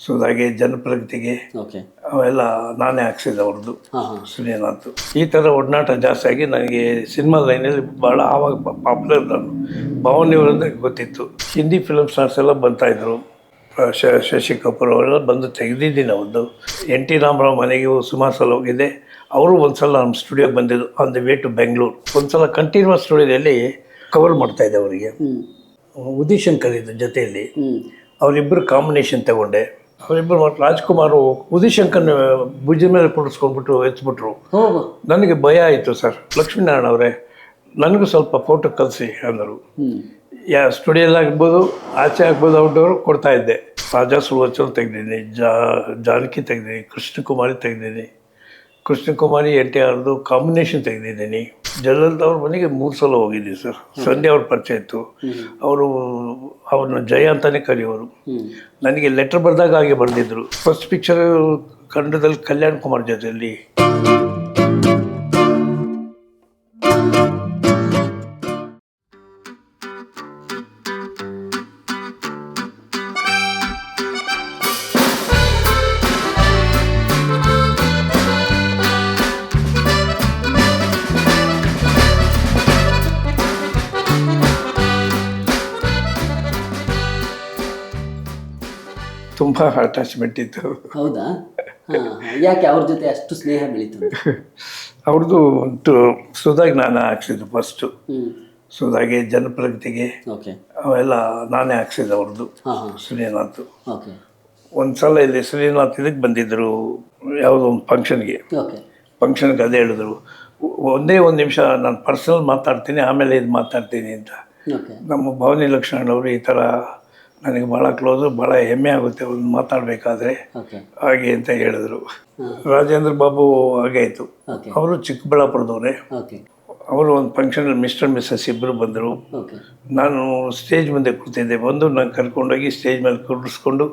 ಸುಧಾಗೆ ಜನಪ್ರಗತಿಗೆ okay. ಅವೆಲ್ಲ ನಾನೇ ಹಾಕ್ಸಿದ್ದೆ ಅವ್ರದ್ದು ಹಾಂ ಈ ಥರ ಒಡನಾಟ ಜಾಸ್ತಿ ಆಗಿ ನನಗೆ ಸಿನಿಮಾ ಲೈನಲ್ಲಿ ಭಾಳ ಆವಾಗ ಪಾಪ್ಯುಲರ್ ನಾನು. ಭವನ್ ಇವರಂದ್ರೆ ಗೊತ್ತಿತ್ತು. ಹಿಂದಿ ಫಿಲಮ್ ಸ್ಟಾರ್ಸ್ ಎಲ್ಲ ಬರ್ತಾಯಿದ್ರು ಶ ಶಶಿ ಕಪೂರ್ ಅವರೆಲ್ಲ ಬಂದು ತೆಗೆದಿದ್ದೀನಿ ಅವ್ರದ್ದು ಎನ್ ಟಿ ರಾಮರಾವ್ ಮನೆಗೆ ಸುಮಾರು ಸಲ ಹೋಗಿದ್ದೆ. ಅವರು ಒಂದ್ಸಲ ನಮ್ಮ ಸ್ಟುಡಿಯೋಗೆ ಬಂದಿದ್ದು on the way to Bengaluru ಒಂದ್ಸಲ ಕಂಟಿನ್ಯೂಸ್ ಸ್ಟುಡಿಯೋದಲ್ಲಿ ಕವರ್ ಮಾಡ್ತಾಯಿದ್ದೆ ಅವರಿಗೆ. ಉದಿಶಂಕರ್ ಇದ್ದ ಜೊತೆಯಲ್ಲಿ. ಅವರಿಬ್ಬರು ಕಾಂಬಿನೇಷನ್ ತಗೊಂಡೆ. ಅವರಿಬ್ಬರು ಮತ್ತು ರಾಜ್ಕುಮಾರ್ ಉದಿತ್ ಶಂಕರ್ನ ಭುಜದ ಮೇಲೆ ಕುಡಿಸ್ಕೊಂಡ್ಬಿಟ್ಟು ಎತ್ಬಿಟ್ರು. ನನಗೆ ಭಯ ಆಯಿತು ಸರ್. ಲಕ್ಷ್ಮೀನಾರಾಯಣ ಅವರೇ ನನಗೂ ಸ್ವಲ್ಪ ಫೋಟೋ ಕಲಿಸಿ ಅಂದರು. ಯಾ ಯಾ ಸ್ಟುಡಿಯೋದಾಗ್ಬೋದು ಆಚೆ ಆಗ್ಬೋದು ಔಟ್ಡೋರ್ ಕೊಡ್ತಾ ಇದ್ದೆ. ರಾಜಾ ಸುಲೋಚನ ತೆಗ್ದಿದ್ದೀನಿ ಜಾ ಜಾನಕಿ ತೆಗ್ದಿದ್ದೀನಿ ಕೃಷ್ಣಕುಮಾರಿ ಕೃಷ್ಣಕುಮಾರಿ ಎನ್ ಟಿ ಆರ್ದು ಕಾಂಬಿನೇಷನ್ ತೆಗೆದಿದ್ದೀನಿ. ಜಲಂತ ಅವ್ರ ಮನೆಗೆ ಮೂರು ಸಲ ಹೋಗಿದ್ದೀನಿ ಸರ್ ಸಂಧ್ಯಾ ಅವ್ರ ಪರಿಚಯ ಇತ್ತು. ಅವರು ಅವ್ರನ್ನ ಜಯ ಅಂತಲೇ ಕರೆಯೋರು. ನನಗೆ ಲೆಟರ್ ಬರೆದಾಗ ಹಾಗೆ ಬರೆದಿದ್ರು ಫಸ್ಟ್ ಪಿಕ್ಚರ್ ಕನ್ನಡದಲ್ಲಿ ಕಲ್ಯಾಣ್ ಕುಮಾರ್ ಜೊತೆಯಲ್ಲಿ. ತುಂಬ ಅಟ್ಯಾಚ್ಮೆಂಟ್ ಇತ್ತು. ಹೌದಾ? ಹಾಂ ಯಾಕೆ ಅವ್ರ ಜೊತೆ ಅಷ್ಟು ಸ್ನೇಹ ಬೆಳೀತು? ಅವ್ರದ್ದು ಒಂದು ಸುಧಾಗಿ ನಾನು ಹಾಕ್ಸಿದ್ದು ಫಸ್ಟು ಸುಧಾಗೆ ಜನಪ್ರಗತಿಗೆ. ಓಕೆ ಅವೆಲ್ಲ ನಾನೇ ಹಾಕ್ಸಿದ್ದು ಅವ್ರದ್ದು ಹಾಂ ಹಾಂ. ಶ್ರೀನಾಥ್. ಓಕೆ ಒಂದು ಸಲ ಇಲ್ಲಿ ಶ್ರೀನಾಥ್ ಇದಕ್ಕೆ ಬಂದಿದ್ದರು ಯಾವುದೋ ಒಂದು ಫಂಕ್ಷನ್ಗೆ ಓಕೆ ಫಂಕ್ಷನ್ಗೆ ಅದೇ ಹೇಳಿದ್ರು. ಒಂದೇ ಒಂದು ನಿಮಿಷ ನಾನು ಪರ್ಸನಲ್ ಮಾತಾಡ್ತೀನಿ ಆಮೇಲೆ ಇದು ಮಾತಾಡ್ತೀನಿ ಅಂತ. ಓಕೆ ನಮ್ಮ ಲಕ್ಷ್ಮಣ್ ಅವರು ಈ ಥರ ನನಗೆ ಭಾಳ ಕ್ಲೋಸು ಭಾಳ ಹೆಮ್ಮೆ ಆಗುತ್ತೆ ಒಂದು ಮಾತಾಡಬೇಕಾದ್ರೆ. ಹಾಗೆ ಅಂತ ಹೇಳಿದ್ರು. ರಾಜೇಂದ್ರ ಬಾಬು ಹಾಗೆ ಆಯಿತು. ಅವರು ಚಿಕ್ಕಬಳ್ಳಾಪುರದವರೇ. ಅವರು ಒಂದು ಫಂಕ್ಷನಲ್ಲಿ ಮಿಸ್ಟರ್ ಮಿಸ್ಸಸ್ ಇಬ್ಬರು ಬಂದರು. ನಾನು ಸ್ಟೇಜ್ ಮುಂದೆ ಕೂತಿದ್ದೆ. ಬಂದು ನಾನು ಕರ್ಕೊಂಡೋಗಿ ಸ್ಟೇಜ್ ಮೇಲೆ ಕೂರಿಸ್ಕೊಂಡು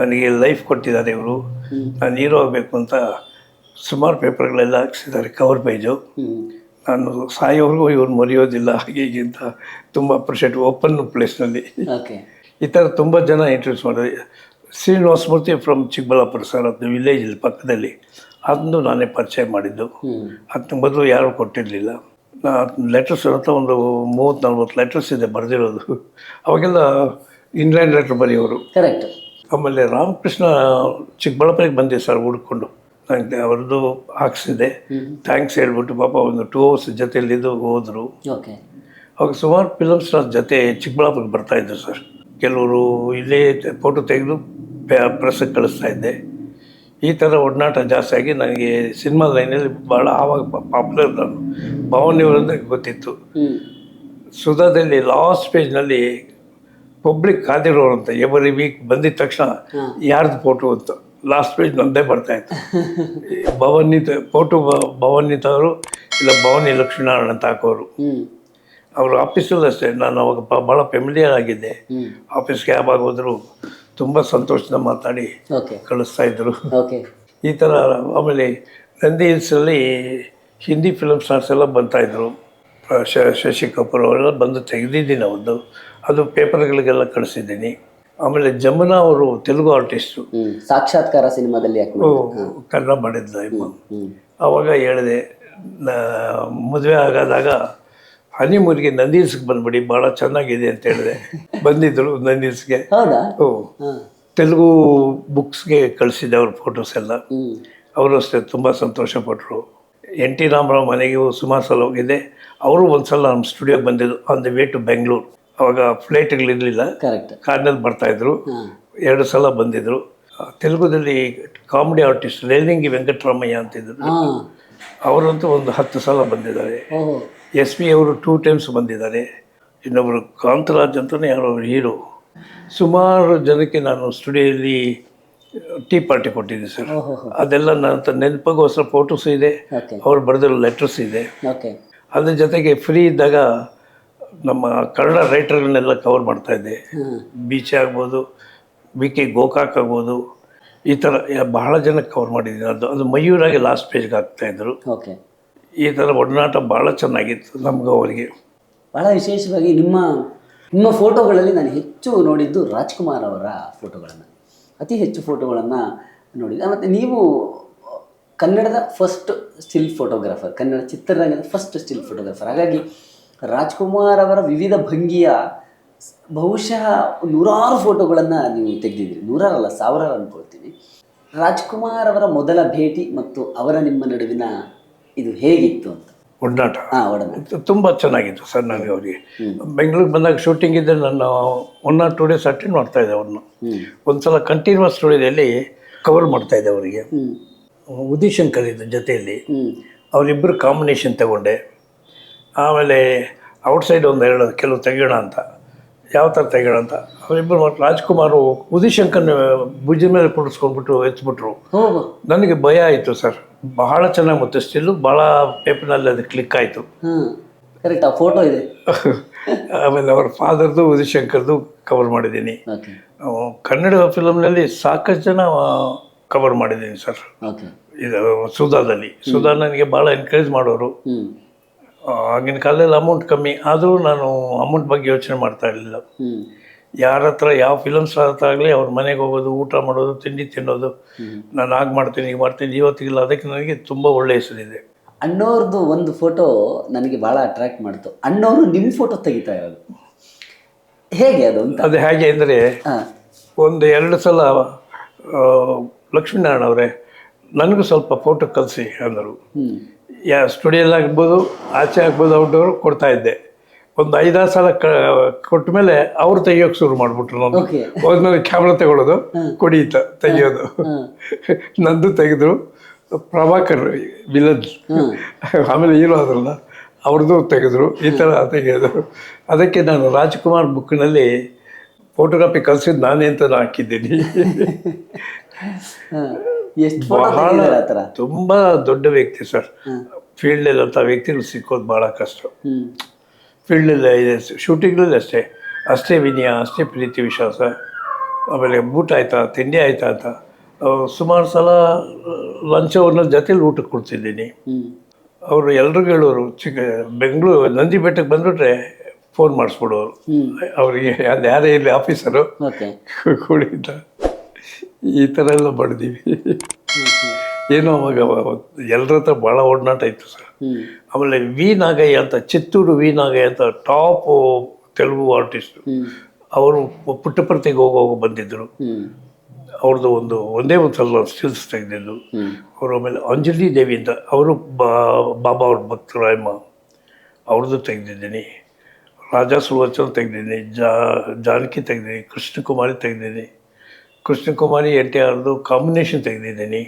ನನಗೆ ಲೈಫ್ ಕೊಟ್ಟಿದ್ದಾರೆ ಇವರು. ನಾನು ಹೀರೋ ಆಗಬೇಕು ಅಂತ ಸುಮಾರು ಪೇಪರ್ಗಳೆಲ್ಲ ಹಾಕ್ಸಿದ್ದಾರೆ ಕವರ್ ಪೇಜು ನಾನು ಸಾಯೋವರೆಗೂ ಇವ್ರು ಮರೆಯೋದಿಲ್ಲ ಹಾಗೆ ಅಂತ ತುಂಬ ಅಪ್ರಿಷಿಯೇಟ್ ಓಪನ್ ಪ್ಲೇಸ್ನಲ್ಲಿ ಈ ಥರ ತುಂಬ ಜನ ಇಂಟ್ರೊಡ್ಯೂಸ್ ಮಾಡಿದೆ ಶ್ರೀನಿವಾಸ ಮೂರ್ತಿ ಫ್ರಮ್ ಚಿಕ್ಕಬಳ್ಳಾಪುರ ಸರ್ ಅದು ವಿಲೇಜ್ ಇಲ್ಲಿ ಪಕ್ಕದಲ್ಲಿ. ಅದನ್ನು ನಾನೇ ಪರಿಚಯ ಮಾಡಿದ್ದು. ಅದನ್ನ ಮೊದಲು ಯಾರೂ ಕೊಟ್ಟಿರಲಿಲ್ಲ. ನಾ ಲೆಟರ್ಸ್ ಅಂತ ಒಂದು ಮೂವತ್ತು ನಲ್ವತ್ತು ಲೆಟರ್ಸ್ ಇದೆ ಬರೆದಿರೋದು. ಅವಾಗೆಲ್ಲ ಇಂಗ್ಲೆಂಡ್ ಲೆಟ್ರ್ ಬರೆಯೋರು. ಕರೆಕ್ಟ್ ಆಮೇಲೆ ರಾಮಕೃಷ್ಣ ಚಿಕ್ಕಬಳ್ಳಾಪುರಕ್ಕೆ ಬಂದೆ ಸರ್ ಹುಡ್ಕೊಂಡು. ನನಗೆ ಅವ್ರದ್ದು ಹಾಕ್ಸಿದೆ. ಥ್ಯಾಂಕ್ಸ್ ಹೇಳ್ಬಿಟ್ಟು ಪಾಪ ಒಂದು ಟೂ ಅವರ್ಸ್ ಜೊತೆಯಲ್ಲಿದ್ದು ಹೋದರು. ಅವಾಗ ಸುಮಾರು ಸ್ಟಾರ್ ಜೊತೆ ಚಿಕ್ಕಬಳ್ಳಾಪುರಕ್ಕೆ ಬರ್ತಾಯಿದ್ರು ಸರ್ ಕೆಲವರು ಇಲ್ಲೇ ಫೋಟೋ ತೆಗೆದು ಪ್ರೆಸ್ಸಿಗೆ ಕಳಿಸ್ತಾ ಇದ್ದೆ. ಈ ಥರ ಒಡನಾಟ ಜಾಸ್ತಿ ಆಗಿ ನನಗೆ ಸಿನಿಮಾ ಲೈನಲ್ಲಿ ಭಾಳ ಆವಾಗ ಪಾಪ್ಯುಲರ್ ನಾನು. ಭವನ್ ಇವರಂದ್ರೆ ಗೊತ್ತಿತ್ತು. ಸುಧಾದಲ್ಲಿ ಲಾಸ್ಟ್ ಪೇಜ್ನಲ್ಲಿ ಪಬ್ಲಿಕ್ ಕಾದಿರೋರು ಅಂತ ಎವರಿ ವೀಕ್ ಬಂದಿದ ತಕ್ಷಣ ಯಾರ್ದು ಫೋಟೋ ಅಂತ. ಲಾಸ್ಟ್ ಪೇಜ್ ನಂದೇ ಬರ್ತಾಯಿತ್ತು ಭವನಿತ ಫೋಟೋ ಭವನಿತವರು ಇಲ್ಲ ಭವನಿ ಲಕ್ಷ್ಮೀನಾರಾಯಣ ಅಂತ ಹಾಕೋರು. ಅವರು ಆಫೀಸಲ್ಲೂ ಅಷ್ಟೇ. ನಾನು ಅವಾಗ ಪ- ಭಾಳ ಫೆಮಿಲಿಯರ್ ಆಗಿದ್ದೆ. ಆಫೀಸ್ ಕ್ಯಾಬ್ ಆಗೋದ್ರು ತುಂಬ ಸಂತೋಷದ ಮಾತಾಡಿ ಕಳಿಸ್ತಾ ಇದ್ರು. ಓಕೆ. ಈ ಥರ ಆಮೇಲೆ ನಂದಿ ಹಿಲ್ಸಲ್ಲಿ ಹಿಂದಿ ಫಿಲಮ್ ಸ್ಟಾರ್ಸ್ ಎಲ್ಲ ಬರ್ತಾಯಿದ್ರು ಶ ಶಶಿ ಕಪೂರ್ ಅವರೆಲ್ಲ ಬಂದು ತೆಗೆದಿದ್ದೀನಿ ಅವ್ರದ್ದು. ಅದು ಪೇಪರ್ಗಳಿಗೆಲ್ಲ ಕಳಿಸಿದ್ದೀನಿ. ಆಮೇಲೆ ಜಮುನಾ ಅವರು ತೆಲುಗು ಆರ್ಟಿಸ್ಟು ಸಾಕ್ಷಾತ್ಕಾರ ಸಿನಿಮಾದಲ್ಲಿ ಕನ್ನಡ ಮಾಡಿದ್ಲು. ಅವಾಗ ಹೇಳಿದೆ ಮದುವೆ ಆಗಾದಾಗ ಹನಿಮೂರಿಗೆ ನಂದಿ ಹಿಲ್ಸ್ಗೆ ಬಂದ್ಬಿಡಿ ಭಾಳ ಚೆನ್ನಾಗಿದೆ ಅಂತ ಹೇಳಿದೆ. ಬಂದಿದ್ದರು ನಂದಿ ಹಿಲ್ಸ್ಗೆ ಹೌದಾ? ಓ ತೆಲುಗು ಬುಕ್ಸ್ಗೆ ಕಳಿಸಿದ್ದೆ ಅವ್ರ ಫೋಟೋಸ್ ಎಲ್ಲ. ಅವರು ಅಷ್ಟೇ ತುಂಬ ಸಂತೋಷಪಟ್ಟರು ಎನ್ ಟಿ ರಾಮರಾವ್ ಮನೆಗೆ ಸುಮಾರು ಸಲ ಹೋಗಿದ್ದೆ. ಅವರು ಒಂದ್ಸಲ ನಮ್ಮ ಸ್ಟುಡಿಯೋಗೆ ಬಂದಿದ್ದು on the way to Bengaluru ಅವಾಗ ಫ್ಲೈಟ್ಗಳಿರಲಿಲ್ಲ ಕಾರ್ನಲ್ಲಿ ಬರ್ತಾಯಿದ್ರು ಇದ್ರು. ಎರಡು ಸಲ ಬಂದಿದ್ರು. ತೆಲುಗುದಲ್ಲಿ ಕಾಮಿಡಿ ಆರ್ಟಿಸ್ಟ್ ರೇಲಿಂಗಿ ವೆಂಕಟರಾಮಯ್ಯ ಅಂತಿದ್ರು. ಅವರಂತೂ ಒಂದು ಹತ್ತು ಸಲ ಬಂದಿದ್ದಾರೆ. ಎಸ್ ಪಿ ಅವರು ಟೂ ಟೈಮ್ಸ್ ಬಂದಿದ್ದಾರೆ. ಇನ್ನೊಬ್ಬರು ಕಾಂತರಾಜ್ ಅಂತಲೇ ಯಾರೋ ಹೀರೋ ಸುಮಾರು ಜನಕ್ಕೆ ನಾನು ಸ್ಟುಡಿಯೋಲಿ ಟೀ ಪಾರ್ಟಿ ಕೊಟ್ಟಿದ್ದೆ ಸರ್. ಅದೆಲ್ಲ ನನ್ನ ಹತ್ರ ನೆನಪಿಗೋಸ್ಕರ ಫೋಟೋಸ್ ಇದೆ. ಅವ್ರು ಬರೆದಿರೋ ಲೆಟರ್ಸ್ ಇದೆ. ಅದ್ರ ಜೊತೆಗೆ ಫ್ರೀ ಇದ್ದಾಗ ನಮ್ಮ ಕನ್ನಡ ರೈಟರ್ಗಳನ್ನೆಲ್ಲ ಕವರ್ ಮಾಡ್ತಾ ಇದ್ದೆ. ಬೀಚ್ ಆಗ್ಬೋದು ಬಿ ಕೆ ಗೋಕಾಕ್ ಆಗ್ಬೋದು ಈ ಥರ ಬಹಳ ಜನಕ್ಕೆ ಕವರ್ ಮಾಡಿದ್ದೀನಿ. ಅದು ಅದು ಮಯೂರಾಗಿ ಲಾಸ್ಟ್ ಪೇಜ್ಗೆ ಹಾಕ್ತಾಯಿದ್ರು ಓಕೆ. ಈ ಥರ ಒಡನಾಟ ಭಾಳ ಚೆನ್ನಾಗಿತ್ತು ನಮ್ಗೆ ಅವರಿಗೆ. ಭಾಳ ವಿಶೇಷವಾಗಿ ನಿಮ್ಮ ನಿಮ್ಮ ಫೋಟೋಗಳಲ್ಲಿ ನಾನು ಹೆಚ್ಚು ನೋಡಿದ್ದು ರಾಜ್ಕುಮಾರ್ ಅವರ ಫೋಟೋಗಳನ್ನು. ಅತಿ ಹೆಚ್ಚು ಫೋಟೋಗಳನ್ನು ನೋಡಿದ್ದೆ. ಮತ್ತು ನೀವು ಕನ್ನಡದ ಫಸ್ಟ್ ಸ್ಟಿಲ್ ಫೋಟೋಗ್ರಾಫರ್ ಕನ್ನಡ ಚಿತ್ರರಂಗದ ಫಸ್ಟ್ ಸ್ಟಿಲ್ ಫೋಟೋಗ್ರಾಫರ್ ಹಾಗಾಗಿ ರಾಜ್ಕುಮಾರ್ ಅವರ ವಿವಿಧ ಭಂಗಿಯ ಬಹುಶಃ ನೂರಾರು ಫೋಟೋಗಳನ್ನು ನೀವು ತೆಗೆದಿದ್ದೀರಿ. ನೂರಾರಲ್ಲ, ಸಾವಿರಾರು ಅಂದ್ಕೊಳ್ತೀನಿ ರಾಜ್ಕುಮಾರ್ ಅವರ ಮೊದಲ ಭೇಟಿ ಮತ್ತು ಅವರ ನಿಮ್ಮ ನಡುವಿನ ಇದು ಹೇಗಿತ್ತು ಅಂತ? ಒಡನಾಟ. ತುಂಬ ಚೆನ್ನಾಗಿತ್ತು ಸರ್ ನನಗೆ ಅವರಿಗೆ. ಬೆಂಗಳೂರಿಗೆ ಬಂದಾಗ ಶೂಟಿಂಗ್ ಇದ್ದರೆ ನಾನು one or two days attend ಮಾಡ್ತಾ ಇದ್ದೆ ಅವ್ರನ್ನ. ಒಂದು ಸಲ ಕಂಟಿನ್ಯೂಸ್ ಸ್ಟುಡಿಯೋದಲ್ಲಿ ಕವರ್ ಮಾಡ್ತಾ ಇದ್ದೆ ಅವರಿಗೆ. ಉದಿ ಉದಿಶಂಕರ್ ಇದ್ದ ಜೊತೆಯಲ್ಲಿ ಅವರಿಬ್ಬರು ಕಾಂಬಿನೇಷನ್ ತಗೊಂಡೆ. ಆಮೇಲೆ ಔಟ್ಸೈಡ್ ಒಂದು ಎರಡು ಕೆಲವು ತೆಗೆಯೋಣ ಅಂತ. ಯಾವ ಥರ ತೆಗೆಯೋಣ ಅಂತ ಅವರಿಬ್ಬರು ಮತ್ತು ರಾಜ್ಕುಮಾರ್ ಉದಿಶಂಕರ್ನ ಭುಜ ಮೇಲೆ ಕುಡಿಸ್ಕೊಂಡ್ಬಿಟ್ಟು ಎತ್ಬಿಟ್ರು. ನನಗೆ ಭಯ ಆಯಿತು ಸರ್. ಬಹಳ ಚೆನ್ನಾಗಿ ಮತ್ತೆ ಸ್ಟಿಲ್ಲು ಭಾಳ ಪೇಪರ್ನಲ್ಲಿ ಅದು ಕ್ಲಿಕ್ ಆಯಿತು. ಹಾಂ ಕರೆಕ್ಟ್ ಆ? ಫೋಟೋ ಇದೆ. ಆಮೇಲೆ ಅವ್ರ ಫಾದರ್ದು ಉದಿಶಂಕರ್ದು ಕವರ್ ಮಾಡಿದ್ದೀನಿ. ಕನ್ನಡ ಫಿಲಮ್ನಲ್ಲಿ ಸಾಕಷ್ಟು ಜನ ಕವರ್ ಮಾಡಿದ್ದೀನಿ ಸರ್. ಇದು ಸುಧಾದಲ್ಲಿ. ಸುಧಾ ನನಗೆ ಭಾಳ ಎನ್ಕರೇಜ್ ಮಾಡೋರು. ಆಗಿನ ಕಾಲದಲ್ಲಿ ಅಮೌಂಟ್ ಕಮ್ಮಿ. ಆದರೂ ನಾನು ಅಮೌಂಟ್ ಬಗ್ಗೆ ಯೋಚನೆ ಮಾಡ್ತಾ ಇರಲಿಲ್ಲ. ಯಾರ ಹತ್ರ ಯಾವ ಫಿಲಮ್ ಸ್ಟಾರ್ ಹತ್ರ ಆಗಲಿ ಅವ್ರ ಮನೆಗೆ ಹೋಗೋದು ಊಟ ಮಾಡೋದು ತಿಂಡಿ ತಿನ್ನೋದು ನಾನು ಆಗ ಮಾಡ್ತೀನಿ ಈಗ ಮಾಡ್ತೀನಿ ಇವತ್ತಿಗಿಲ್ಲ ಅದಕ್ಕೆ ನನಗೆ ತುಂಬ ಒಳ್ಳೆ ಹೆಸರಿದೆ ಅಣ್ಣವ್ರದ್ದು ಒಂದು ಫೋಟೋ ನನಗೆ ಭಾಳ ಅಟ್ರಾಕ್ಟ್ ಮಾಡ್ತು. ಅಣ್ಣವರು ನಿಮ್ಮ ಫೋಟೋ ತೆಗಿತಾ ಇರೋದು. ಹೇಗೆ ಅದು ಅಂತ? ಅದು ಹೇಗೆ ಅಂದರೆ ಒಂದು ಎರಡು ಸಲ ಲಕ್ಷ್ಮೀನಾರಾಯಣ ಅವರೇ ನನಗೂ ಸ್ವಲ್ಪ ಫೋಟೋ ಕಲಿಸಿ ಅಂದರು. ಯಾ ಸ್ಟುಡಿಯೋಲ್ಲಿ ಆಗ್ಬೋದು ಆಚೆ ಆಗ್ಬೋದು ಔಟ್ಡೋರು ಕೊಡ್ತಾ ಇದ್ದೆ. ಒಂದು ಐದಾರು ಸಲ ಕ ಕೊಟ್ಟ ಮೇಲೆ ಅವ್ರು ತೆಗಿಯೋಕೆ ಶುರು ಮಾಡಿಬಿಟ್ರು ನಾನು ಹೋದ್ಮೇಲೆ ಕ್ಯಾಮ್ರಾ ತಗೊಳ್ಳೋದು ಕುಡಿಯುತ್ತ ತೆಗಿಯೋದು. ನಂದು ತೆಗೆದ್ರು ಪ್ರಭಾಕರ್ ವಿಲನ್. ಆಮೇಲೆ ಹೀರೋ ಅದ್ರಲ್ಲ ಅವ್ರದ್ದು ತೆಗೆದ್ರು ಈ ಥರ ತೆಗೆಯೋದು ಅದಕ್ಕೆ ನಾನು ರಾಜ್ಕುಮಾರ್ ಬುಕ್ನಲ್ಲಿ ಫೋಟೋಗ್ರಾಫಿ ಕಲಿಸಿದ್ದು ನಾನೇ ಅಂತ ನಾನು ಹಾಕಿದ್ದೀನಿ. ಎಷ್ಟು ಥರ? ತುಂಬ ದೊಡ್ಡ ವ್ಯಕ್ತಿ ಸರ್. ಫೀಲ್ಡಲ್ಲಿ ಅಂತ ವ್ಯಕ್ತಿಗಳು ಸಿಕ್ಕೋದು ಬಹಳ ಕಷ್ಟ. ಫೀಲ್ಡ್ ಫೀಲ್ಡಲ್ಲಿ ಶೂಟಿಂಗ್ನಲ್ಲಿ ಅಷ್ಟೇ. ಅಷ್ಟೇ ವಿನಯ ಅಷ್ಟೇ ಪ್ರೀತಿ ವಿಶ್ವಾಸ. ಆಮೇಲೆ ಊಟ ಆಯ್ತಾ ತಿಂಡಿ ಆಯ್ತಾ ಅಂತ. ಸುಮಾರು ಸಲ ಲಂಚ್ ಅವ್ರನ್ನ ಜೊತೆಲಿ ಊಟಕ್ಕೆ ಕೊಡ್ತಿದ್ದೀನಿ ಅವರು ಎಲ್ರಿಗೂ ಹೇಳೋರು ಚಿಕ್ಕ ಬೆಂಗಳೂರು ನಂದಿ ಬೆಟ್ಟಕ್ಕೆ ಬಂದ್ಬಿಟ್ರೆ ಫೋನ್ ಮಾಡಿಸ್ಬಿಡೋರು ಅವರಿಗೆ ಅದು ಯಾರೇ ಇಲ್ಲಿ ಆಫೀಸರು ಕೂಡಿದ್ದ. ಈ ಥರ ಎಲ್ಲ ಮಾಡಿದ್ದೀವಿ ಏನೋ ಅವಾಗ ಎಲ್ಲರ ಹತ್ರ ಭಾಳ ಒಡನಾಟ ಇತ್ತು ಸರ್. ಆಮೇಲೆ ವಿ ನಾಗಯ್ಯ ಅಂತ, ಚಿತ್ತೂರು ವಿ ನಾಗಯ್ಯ ಅಂತ ಟಾಪ್ ತೆಲುಗು ಆರ್ಟಿಸ್ಟ್ ಅವರು ಪುಟ್ಟಪರ್ತಿಗೆ ಹೋಗುವಾಗ ಬಂದಿದ್ದರು ಅವ್ರದ್ದು ಒಂದು, ಒಂದೇ ಒಂದು ಸಲ ಸ್ಟಿಲ್ಸ್ ತೆಗೆದಿದ್ದು. ಅವರು ಆಮೇಲೆ ಅಂಜಲಿ ದೇವಿ ಅಂತ, ಅವರು ಬಾಬಾ ಅವ್ರ ಭಕ್ತರಾಯಮ್ಮ ಅವ್ರದ್ದು ತೆಗೆದಿದ್ದೀನಿ. ರಾಜಾ ಸುಲೋಚನ ತೆಗೆದಿದ್ದೀನಿ ಜಾನಕಿ ತೆಗೆದಿದ್ದೀನಿ, ಕೃಷ್ಣಕುಮಾರಿ ತೆಗೆದಿದ್ದೀನಿ. ಕೃಷ್ಣಕುಮಾರಿ ಎನ್ ಟಿ ಆರ್ದು ಕಾಂಬಿನೇಷನ್ ತೆಗೆದಿದ್ದೀನಿ.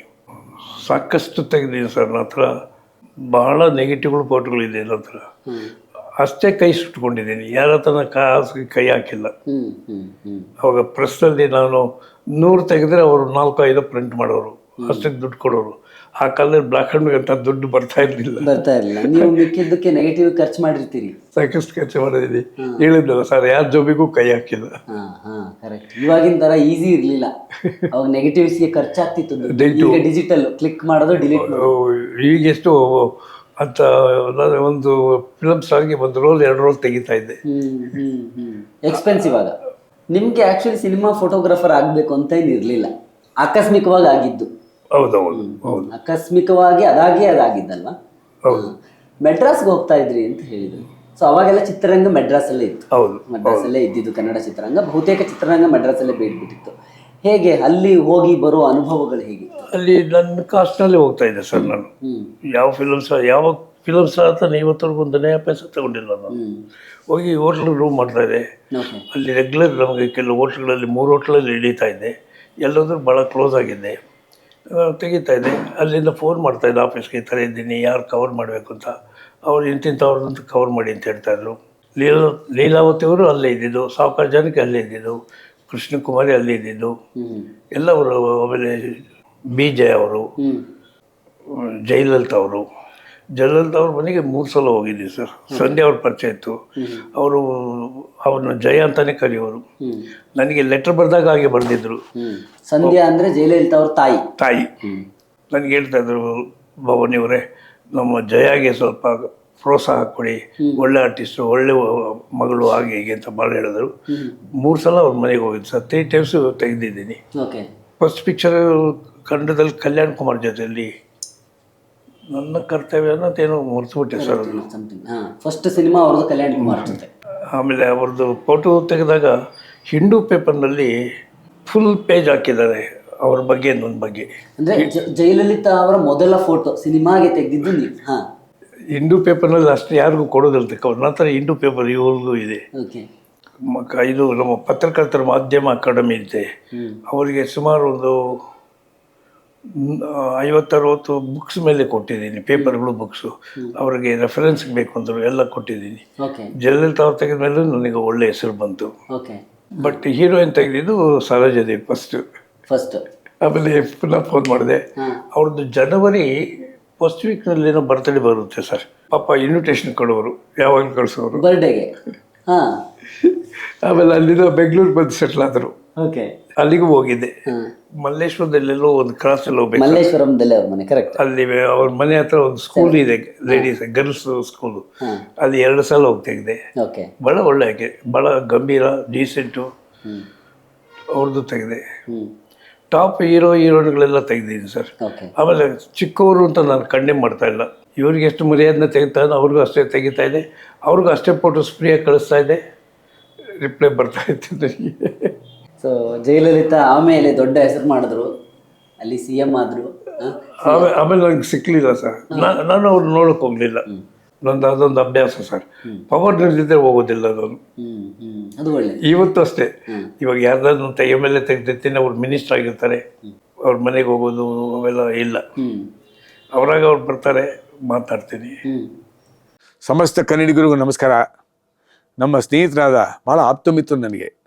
ಸಾಕಷ್ಟು ತೆಗೆದಿದ್ದೀನಿ ಸರ್ ನನ್ನ ಹತ್ರ ಭಾಳ ನೆಗೆಟಿವ್ಗಳು ಫೋಟೋಗಳಿದೆ ನನ್ನ ಹತ್ರ. ಅಷ್ಟೇ ಕೈ ಸುಟ್ಕೊಂಡಿದ್ದೀನಿ. ಯಾರ ಹತ್ರ ಕಾಸು ಕೈ ಹಾಕಿಲ್ಲ. ಅವಾಗ ಪ್ರೆಸ್ನಲ್ಲಿ ನಾನು ನೂರು ತೆಗೆದ್ರೆ ಅವರು ನಾಲ್ಕು ಐದು ಪ್ರಿಂಟ್ ಮಾಡೋರು. ಅಷ್ಟಕ್ಕೆ ದುಡ್ಡು ಕೊಡೋರು. ಆ ಕಾಲದಲ್ಲಿ ಬ್ಲಾಕ್ ಆ್ಯಂಡ್ ಅಂತ ದುಡ್ಡು ಬರ್ತಾ ಇರಲಿಲ್ಲ. ಬರ್ತಾ ಇರಲಿಲ್ಲ. ನೀವು ಮಿಕ್ಕಿದ್ದಕ್ಕೆ ನೆಗೆಟಿವ್ ಖರ್ಚು ಮಾಡಿರ್ತೀರಿ. ಸಾಕಷ್ಟು ಖರ್ಚು ಮಾಡಿದ್ದೀನಿ ಹೇಳಿದ್ನಲ್ಲ ಸರ್ ಯಾರ ಜೋಬಿಗೂ ಕೈ ಹಾಕಿಲ್ಲ. ಹಾಂ ಹಾಂ ಕರೆಕ್ಟ್ ಇವಾಗಿನ ಥರ ಈಸಿ ಇರಲಿಲ್ಲ. ಅವಾಗ ನೆಗೆಟಿವ್ಸ್ಗೆ ಖರ್ಚಾಗ್ತಿತ್ತು ಡಿಜಿಟಲ್ ಕ್ಲಿಕ್ ಮಾಡೋದು ಡಿಲೀಟ್ ಮಾಡೋದು ಈಗ ಎಷ್ಟು ಅಂತ ನಾನು ಒಂದು ಫಿಲಮ್ ಸ್ಟಾರ್ಗೆ ಒಂದು ರೋಲ್ ಎರಡು ರೋಲ್ ತೆಗಿತಾ ಇದ್ದೆ. ಎಕ್ಸ್ಪೆನ್ಸಿವ್ ಆಗ. ನಿಮಗೆ ಆಕ್ಚುಲಿ ಸಿನಿಮಾ ಫೋಟೋಗ್ರಾಫರ್ ಆಗಬೇಕು ಅಂತ ಏನು ಇರಲಿಲ್ಲ. ಆಕಸ್ಮಿಕವಾಗಿ ಆಗಿದ್ದು. ಹೌದೌದು ಹೌದು ಆಕಸ್ಮಿಕವಾಗಿ ಅದಾಗಿ ಅದಾಗಿದ್ದಲ್ವಾ ಹೌದು. ಮೆಡ್ರಾಸ್ಗೆ ಹೋಗ್ತಾ ಇದ್ರಿ ಅಂತ ಹೇಳಿದ್ರು. ಸೊ ಅವಾಗೆಲ್ಲ ಚಿತ್ರರಂಗ ಮೆಡ್ರಾಸಲ್ಲೇ ಇತ್ತು. ಹೌದು ಮದ್ರಾಸಲ್ಲೇ ಇದ್ದಿದ್ದು ಕನ್ನಡ ಚಿತ್ರರಂಗ. ಬಹುತೇಕ ಚಿತ್ರರಂಗ ಮಡ್ರಾಸಲ್ಲೇ ಬೇಡ್ಬಿಟ್ಟಿತ್ತು. ಹೇಗೆ ಅಲ್ಲಿ ಹೋಗಿ ಬರೋ ಅನುಭವಗಳು ಹೇಗೆ? ಅಲ್ಲಿ ನನ್ನ ಕಾಸ್ಟ್ನಲ್ಲಿ ಹೋಗ್ತಾ ಇದ್ದೆ ಸರ್ ನಾನು. ಯಾವ ಫಿಲಮ್ಸ್ ಯಾವ ಫಿಲಮ್ಸ್ ಅಂತ ಇವತ್ತರೆಗೂ ಒಂದು ಪೈಸೆ ತಗೊಂಡಿಲ್ಲ ನಾನು. ಹೋಗಿ ಹೋಟ್ಲ್ ರೂಮ್ ಮಾಡ್ತಾ ಇದ್ದೆ. ಅಲ್ಲಿ ರೆಗ್ಯುಲರ್ ನಮಗೆ ಕೆಲವು ಹೋಟ್ಲ್ಗಳಲ್ಲಿ ಮೂರು ಹೋಟ್ಲಲ್ಲಿ ಹಿಡಿತಾ ಇದ್ದೆ. ಎಲ್ಲೋದ್ರೂ ಭಾಳ ಕ್ಲೋಸ್ ಆಗಿದ್ದೆ. ತೆಗಿತಾ ಇದ್ದೆ. ಅಲ್ಲಿಂದ ಫೋನ್ ಮಾಡ್ತಾ ಇದ್ದೆ ಆಫೀಸ್ಗೆ ಈ ಥರ ಇದ್ದೀನಿ ಯಾರು ಕವರ್ ಮಾಡಬೇಕು ಅಂತ. ಅವ್ರು ಇಂತಿಂಥವ್ರದ್ದು ಕವರ್ ಮಾಡಿ ಅಂತ ಹೇಳ್ತಾಯಿದ್ರು ಲೀಲಾ ಲೀಲಾವತಿ ಅವರು ಅಲ್ಲೇ ಇದ್ದಿದ್ದು ಸಾವುಕಾರ ಜನಕ್ಕೆ ಅಲ್ಲೇ ಇದ್ದಿದ್ದು ಕೃಷ್ಣಕುಮಾರಿ ಅಲ್ಲೇ ಇದ್ದಿದ್ದು. ಎಲ್ಲವರು ಆಮೇಲೆ ಬಿ ಜಯ ಅವರು ಜಯಲಲಿತಾ ಅವರು. ಜಯಲಲಿತಾ ಅವ್ರ ಮನೆಗೆ ಮೂರು ಸಲ ಹೋಗಿದ್ದೀವಿ ಸರ್. ಸಂಧ್ಯಾ ಅವ್ರ ಪರಿಚಯ ಇತ್ತು. ಅವರು ಅವ್ರನ್ನ ಜಯ ಅಂತಾನೆ ಕರೆಯೋರು ನನಗೆ ಲೆಟರ್ ಬರೆದಾಗ ಹಾಗೆ ಬರೆದಿದ್ರು ಸಂಧ್ಯಾ ಅಂದ್ರೆ ಜಯಲಲಿತಾ ಅವ್ರ ತಾಯಿ. ತಾಯಿ. ನನಗೆ ಹೇಳ್ತಾ ಇದ್ರು ಭವನಿಯವರೇ ನಮ್ಮ ಜಯಾಗೆ ಸ್ವಲ್ಪ ಪ್ರೋತ್ಸಾಹ ಕೊಡಿ. ಒಳ್ಳೆ ಆರ್ಟಿಸ್ಟು ಒಳ್ಳೆ ಮಗಳು ಹಾಗೆ ಹೀಗೆ ಅಂತ ಭಾಳ ಹೇಳಿದ್ರು. ಮೂರು ಸಲ ಅವ್ರ ಮನೆಗೆ ಹೋಗಿದ್ದು ಸರ್. ತ್ರೀ ಟೈಮ್ಸು ತೆಗೆದಿದ್ದೀನಿ. ಫಸ್ಟ್ ಪಿಕ್ಚರ್ ಕನ್ನಡದಲ್ಲಿ ಕಲ್ಯಾಣ್ ಕುಮಾರ್ ಜೊತೆಯಲ್ಲಿ ನನ್ನ ಕರ್ತವ್ಯ ಅನ್ನೋದೇನೋ ಮರೆತುಬಿಟ್ಟೆ ಸರ್ ಅದು. ಸಮಥಿಂಗ್ ಹಾಂ ಫಸ್ಟ್ ಸಿನಿಮಾ ಅವ್ರದ್ದು ಕಲ್ಯಾಣ್ ಕುಮಾರ್ ಜೊತೆ ಆಮೇಲೆ ಅವ್ರದ್ದು ಫೋಟೋ ತೆಗೆದಾಗ ಹಿಂದೂ ಪೇಪರ್ನಲ್ಲಿ ಫುಲ್ ಪೇಜ್ ಹಾಕಿದ್ದಾರೆ ಅವ್ರ ಬಗ್ಗೆ ನನ್ನ ಬಗ್ಗೆ. ಅಂದ್ರೆ ಜ- ಜಯಲಲಿತಾ ಅವರ ಮೊದಲ ಫೋಟೋ ಸಿನಿಮಾಗೆ ತೆಗೆದಿದ್ದು ನೀವು. ಹಾ. ಹಿಂದೂ ಪೇಪರ್ನಲ್ಲಿ ಅಷ್ಟು ಯಾರಿಗೂ ಕೊಡೋದಿಲ್ಲ ಅವ್ರ. ನಂತರ ಹಿಂದೂ ಪೇಪರ್ ಇವ್ರಿಗೂ ಇದೆ. ಓಕೆ ಮ- ಕ- ಇದು ನಮ್ಮ ಪತ್ರಕರ್ತರ ಮಾಧ್ಯಮ ಅಕಾಡೆಮಿ ಇದೆ ಅವರಿಗೆ ಸುಮಾರು ಒಂದು ಐವತ್ತರವತ್ತು ಬುಕ್ಸ್ ಮೇಲೆ ಕೊಟ್ಟಿದ್ದೀನಿ ಪೇಪರ್ಗಳು ಬುಕ್ಸು ಅವರಿಗೆ ರೆಫರೆನ್ಸ್ ಬೇಕು ಅಂದರು ಎಲ್ಲ ಕೊಟ್ಟಿದ್ದೀನಿ. ಜಯಲಲಿತಾ ಅವ್ರು ತೆಗೆದ ಮೇಲೆ ನನಗೆ ಒಳ್ಳೆ ಹೆಸರು ಬಂತು. ಬಟ್ ಹೀರೋಯಿನ್ ತೆಗೆದಿದ್ದು ಸರೋಜದೇವಿ ಫಸ್ಟ್ ಫಸ್ಟ್ ಆಮೇಲೆ ಪುನಃ ಫೋನ್ ಮಾಡಿದೆ. ಅವ್ರದ್ದು ಜನವರಿ ಫಸ್ಟ್ ವೀಕ್ನಲ್ಲಿ ಏನೋ ಬರ್ತಡೇ ಬರುತ್ತೆ ಸರ್ ಪಾಪ ಇನ್ವಿಟೇಷನ್ ಕೊಡೋರು ಯಾವಾಗ ಕಳಿಸೋರು. ಬರ್ಡೇಗೆ ಆಮೇಲೆ ಅಲ್ಲಿಂದ ಬೆಂಗಳೂರು ಬಂದು ಸೆಟ್ಲ್ ಆದರು. ಅಲ್ಲಿಗೂ ಹೋಗಿದ್ದೆ. ಮಲ್ಲೇಶ್ವರದಲ್ಲೆಲ್ಲೋ ಒಂದು ಕ್ರಾಸಲ್ಲಿ ಹೋಗ್ಬೇಕು? ಮಲ್ಲೇಶ್ವರಂದಲ್ಲೇ ಅವ್ರ ಮನೆ ಕರೆಕ್ಟ್ ಅಲ್ಲಿ ಅವ್ರ ಮನೆ ಹತ್ರ ಒಂದು ಸ್ಕೂಲ್ ಇದೆ ಲೇಡೀಸ್ ಗರ್ಲ್ಸ್ ಸ್ಕೂಲು ಅಲ್ಲಿ ಎರಡು ಸಲ ಹೋಗಿ ತೆಗೆದೆ ಓಕೆ. ಭಾಳ ಒಳ್ಳೆ ಆಕೆ ಭಾಳ ಗಂಭೀರ ಡೀಸೆಂಟು ಅವ್ರದ್ದು ತೆಗೆದೆ. ಟಾಪ್ ಹೀರೋ ಹೀರೋಯಿನ್ಗಳೆಲ್ಲ ತೆಗೆದಿದ್ದೀನಿ ಸರ್. ಆಮೇಲೆ ಚಿಕ್ಕವರು ಅಂತ ನಾನು ಕಣ್ಣೆ ಮಾಡ್ತಾ ಇಲ್ಲ. ಇವ್ರಿಗೆ ಎಷ್ಟು ಮರ್ಯಾದೆ ತೆಗಿತಾ ಇದ್ದೆ ಅವ್ರಿಗೂ ಅಷ್ಟೇ ತೆಗಿತಾ ಇದೆ ಅವ್ರಿಗೂ ಅಷ್ಟೇ ಫೋಟೋಸ್ ಫ್ರೀಯಾಗಿ ಕಳಿಸ್ತಾ ಇದೆ ರಿಪ್ಲೈ ಬರ್ತಾ ಇತ್ತು. ನನಗೆ ಸೊ ಜಯಲಲಿತಾ ಆಮೇಲೆ ದೊಡ್ಡ ಹೆಸರು ಮಾಡಿದ್ರು. ಅಲ್ಲಿ ಸಿ ಎಂ ಆದ್ರು. ಆಮೇಲೆ ಆಮೇಲೆ ನಂಗೆ ಸಿಕ್ಕಲಿಲ್ಲ ಸರ್. ನಾನು ಅವ್ರು ನೋಡೋಕೆ ಹೋಗಲಿಲ್ಲ. ನಂದು ಅದೊಂದು ಅಭ್ಯಾಸ ಸರ್. ಪವರ್ ಜೊತೆ ಹೋಗೋದಿಲ್ಲ ನಾನು. ಅದು ಒಳ್ಳೆ ಇವತ್ತು ಅಷ್ಟೇ. ಇವಾಗ ಯಾರ್ದಾದ್ರು ಎಲ್ ಎ ತೆಗೆದಿರ್ತೀನಿ ಅವ್ರು ಮಿನಿಸ್ಟರ್ ಆಗಿರ್ತಾರೆ. ಅವ್ರ ಮನೆಗೆ ಹೋಗೋದು ಅವೆಲ್ಲ ಇಲ್ಲ. ಅವರಾಗ ಅವ್ರು ಬರ್ತಾರೆ ಮಾತಾಡ್ತೀನಿ. ಸಮಸ್ತ ಕನ್ನಡಿಗರಿಗೂ ನಮಸ್ಕಾರ. ನಮ್ಮ ಸ್ನೇಹಿತರಾದ ಭಾಳ ಆಪ್ತಮಿತ್ರ ನನಗೆ.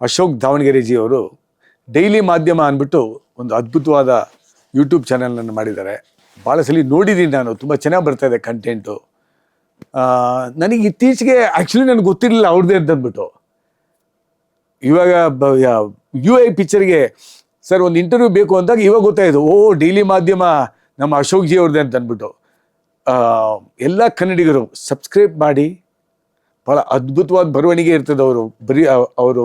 ಅಶೋಕ್ ದಾವಣಗೆರೆ ಜಿ ಅವರು ಡೈಲಿ ಮಾಧ್ಯಮ ಅಂದ್ಬಿಟ್ಟು ಒಂದು ಅದ್ಭುತವಾದ ಯೂಟ್ಯೂಬ್ ಚಾನಲನ್ನು ಮಾಡಿದ್ದಾರೆ. ಭಾಳ ಸಲ ನೋಡಿದ್ದೀನಿ ನಾನು, ತುಂಬ ಚೆನ್ನಾಗಿ ಬರ್ತಾ ಇದೆ ಕಂಟೆಂಟು ನನಗೆ ಇತ್ತೀಚೆಗೆ ಆ್ಯಕ್ಚುಲಿ ನನಗೆ ಗೊತ್ತಿರಲಿಲ್ಲ ಅವ್ರದ್ದೇ ಅಂತ ಅಂದ್ಬಿಟ್ಟು. ಇವಾಗ ಯು ಐ ಪಿಕ್ಚರ್ಗೆ ಸರ್ ಒಂದು ಇಂಟರ್ವ್ಯೂ ಬೇಕು ಅಂದಾಗ ಇವಾಗ ಗೊತ್ತಾಯಿತು ಓ, ಡೈಲಿ ಮಾಧ್ಯಮ ನಮ್ಮ ಅಶೋಕ್ ಜಿ ಅವ್ರದ್ದೇ ಅಂತ ಅಂದ್ಬಿಟ್ಟು. ಎಲ್ಲ ಕನ್ನಡಿಗರು ಸಬ್ಸ್ಕ್ರೈಬ್ ಮಾಡಿ ಭಾಳ ಅದ್ಭುತವಾದ ಬರವಣಿಗೆ ಇರ್ತದೆ ಅವರು, ಬರೀ ಅವರು